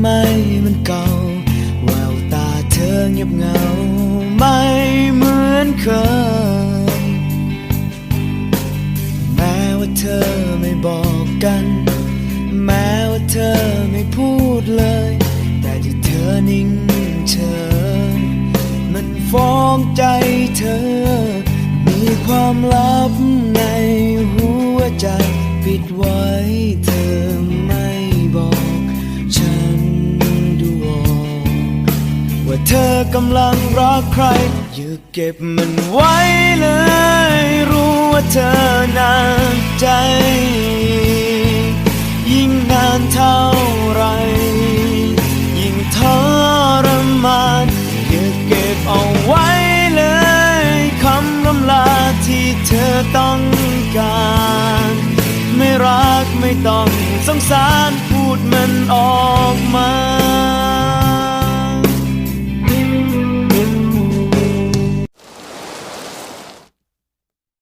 ไหมมันเก่าแววตาเธอเงียบเงา ไม่เหมือนเคย แม้ว่าเธอไม่บอกกัน แม้ว่าเธอไม่พูดเลย แต่ที่เธอนิ่งเฉยมันฟ้องใจเธอ มีความลับในหัวใจปิดไว้ ว่าเธอกำลังรักใคร อย่าเก็บมันไว้เลย รู้ว่าเธอนานใจ ยิ่งนานเท่าไร ยิ่งทรมานอย่าเก็บเอาไว้เลยคำลำลาที่เธอต้องการ ไม่รักไม่ต้องสงสารพูดมันออก